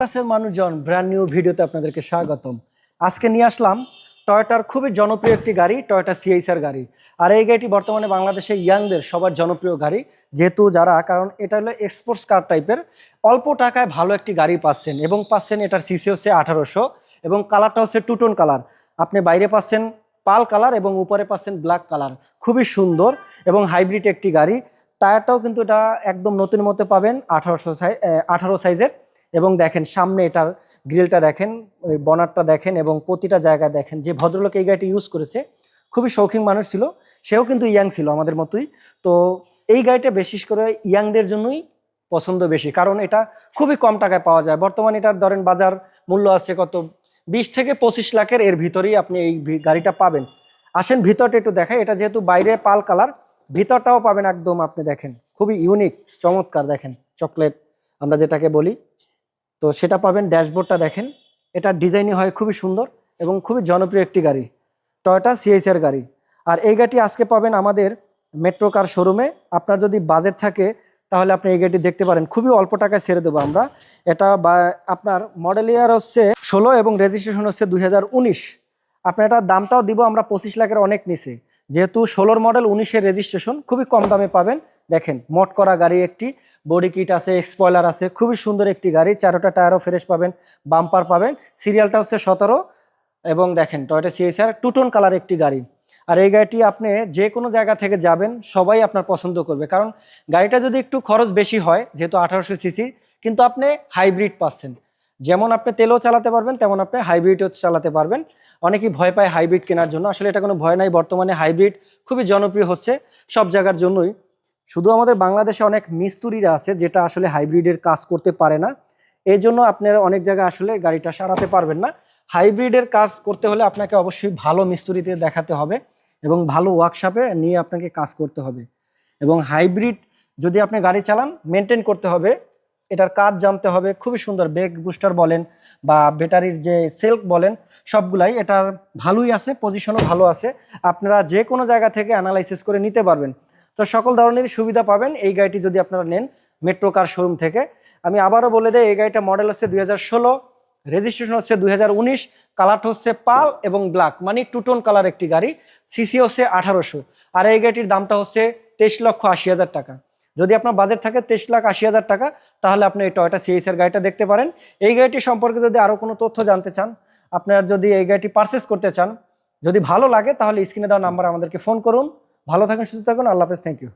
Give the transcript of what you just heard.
কাছের মানুষজন brand new ভিডিওতে আপনাদেরকে স্বাগতম। আজকে নিয়ে আসলাম টয়োটার খুবই জনপ্রিয় একটি গাড়ি, টয়োটা সিএইচআর গাড়ি। আর এই গাড়িটি বর্তমানে বাংলাদেশে ইয়াংদের সবার জনপ্রিয় গাড়ি, যেহেতু যারা, কারণ এটা হলো এক্সপোর্টস কার টাইপের অল্প টাকায় ভালো একটি গাড়ি পাচ্ছেন এবং পাচ্ছেন এটার সিসি হচ্ছে আঠারোশো এবং কালারটা হচ্ছে টুটন কালার আপনি বাইরে পাচ্ছেন পাল কালার এবং উপরে পাচ্ছেন ব্ল্যাক কালার খুবই সুন্দর এবং হাইব্রিড একটি গাড়ি। টায়ারটাও কিন্তু এটা একদম নতুন মতো পাবেন আঠারোশো সাইজ আঠারো সাইজের এবং দেখেন সামনে এটার গ্রিলটা দেখেন, ওই বনারটা দেখেন এবং প্রতিটা জায়গায় দেখেন। যে ভদ্রলোক এই গাড়িটি ইউজ করেছে, খুবই শৌখিন মানুষ ছিল, সেও কিন্তু ইয়াং ছিল আমাদের মতোই। তো এই গাড়িটা বিশেষ করে ইয়াংদের জন্যই পছন্দ বেশি, কারণ এটা খুবই কম টাকায় পাওয়া যায়। বর্তমানে এটার ধরেন বাজার মূল্য আছে কত? বিশ থেকে পঁচিশ লাখের, এর ভিতরেই আপনি এই গাড়িটা পাবেন। আসেন ভিতরটা একটু দেখাই, এটা যেহেতু বাইরে পাল কালার, ভিতরটাও পাবেন একদম আপনি দেখেন। খুবই ইউনিক চমৎকার দেখেন চকলেট আমরা যেটাকে বলি। তো সেটা পাবেন ড্যাশবোর্ডটা দেখেন। এটা ডিজাইনই হয় খুবই সুন্দর এবং খুবই জনপ্রিয় একটি গাড়ি, টয়োটা সিএইচআর গাড়ি। আর এই গাড়িটি আজকে পাবেন আমাদের মেট্রো কার শোরুমে। আপনার যদি বাজেট থাকে, তাহলে আপনি এই গাড়িটি দেখতে পারেন। খুবই অল্প টাকায় ছেড়ে দেবো আমরা। এটা বা, আপনার মডেল ইয়ার হচ্ছে ষোলো এবং রেজিস্ট্রেশন হচ্ছে দুই আপনার এটার দামটাও দিব আমরা পঁচিশ লাখের অনেক নিচে। যেহেতু ষোলোর মডেল উনিশের রেজিস্ট্রেশন খুবই কম দামে পাবেন। দেখেন, মোট করা গাড়ি একটি বডি কিট আছে এক্সপয়লার আছে, খুবই সুন্দর একটি গাড়ি, চারোটা টায়ারও ফ্রেশ পাবেন বাম্পার পাবেন সিরিয়ালটা হচ্ছে সতেরো, এবং দেখেন টয়টা সিএসআর টুটন কালার একটি গাড়ি। আর এই গাড়িটি আপনি যে কোনো জায়গা থেকে যাবেন, সবাই আপনার পছন্দ করবে। কারণ গাড়িটা যদি একটু খরচ বেশি হয়, যেহেতু আঠারোশো সিসি কিন্তু আপনি হাইব্রিড পাচ্ছেন। যেমন আপনি তেলও চালাতে পারবেন, তেমন আপনি হাইব্রিডও চালাতে পারবেন। অনেকেই ভয় পায় হাইব্রিড কেনার জন্য। আসলে এটা কোনো ভয় নাই, বর্তমানে হাইব্রিড খুবই জনপ্রিয় হচ্ছে সব জায়গার জন্যই। শুধু আমাদের বাংলাদেশে অনেক মিস্ত্রিরা আছে যেটা আসলে হাইব্রিডের কাজ করতে পারে না। এই জন্য আপনারা অনেক জায়গায় আসলে গাড়িটা সারাতে পারবেন না। হাইব্রিডের কাজ করতে হলে আপনাকে অবশ্যই ভালো মিস্ত্রিতে দেখাতে হবে এবং ভালো ওয়ার্কশপে নিয়ে আপনাকে কাজ করতে হবে। এবং হাইব্রিড যদি আপনি গাড়ি চালান, মেনটেন করতে হবে। এটার কাজ জানতে হবে, খুবই সুন্দর ব্রেক বুস্টার বলেন বা ব্যাটারির যে সেলফ বলেন, সবগুলাই এটার ভালোই আছে পজিশনও ভালো আছে। আপনারা যে কোনো জায়গা থেকে অ্যানালাইসিস করে নিতে পারবেন। তো সকল ধরনের সুবিধা পাবেন। এই গাড়িটি যদি আপনারা নেন মেট্রো কার শোরুম থেকে। আমি আবারও বলে দেয় এই গাড়িটা মডেল হচ্ছে দু হাজার ষোলো রেজিস্ট্রেশন হচ্ছে দুই কালার হচ্ছে পাল এবং ব্ল্যাক মানে টুটন কালার একটি গাড়ি সিসি হচ্ছে আঠারোশো। আর এই গাড়িটির দামটা হচ্ছে তেইশ লক্ষ আশি হাজার টাকা। যদি আপনার বাজেট থাকে তেইশ লাখ আশি হাজার টাকা, তাহলে আপনি এই টয়টা সিএসের গাড়িটা দেখতে পারেন। এই গাড়িটি সম্পর্কে যদি আরও কোনো তথ্য জানতে চান, আপনার যদি এই গাড়িটি পারচেস করতে চান, যদি ভালো লাগে, তাহলে স্ক্রিনে দেওয়া নাম্বার আমাদেরকে ফোন করুন। ভালো থাকুন সুস্থ থাকুন আল্লাহ হাফেজ থ্যাংক ইউ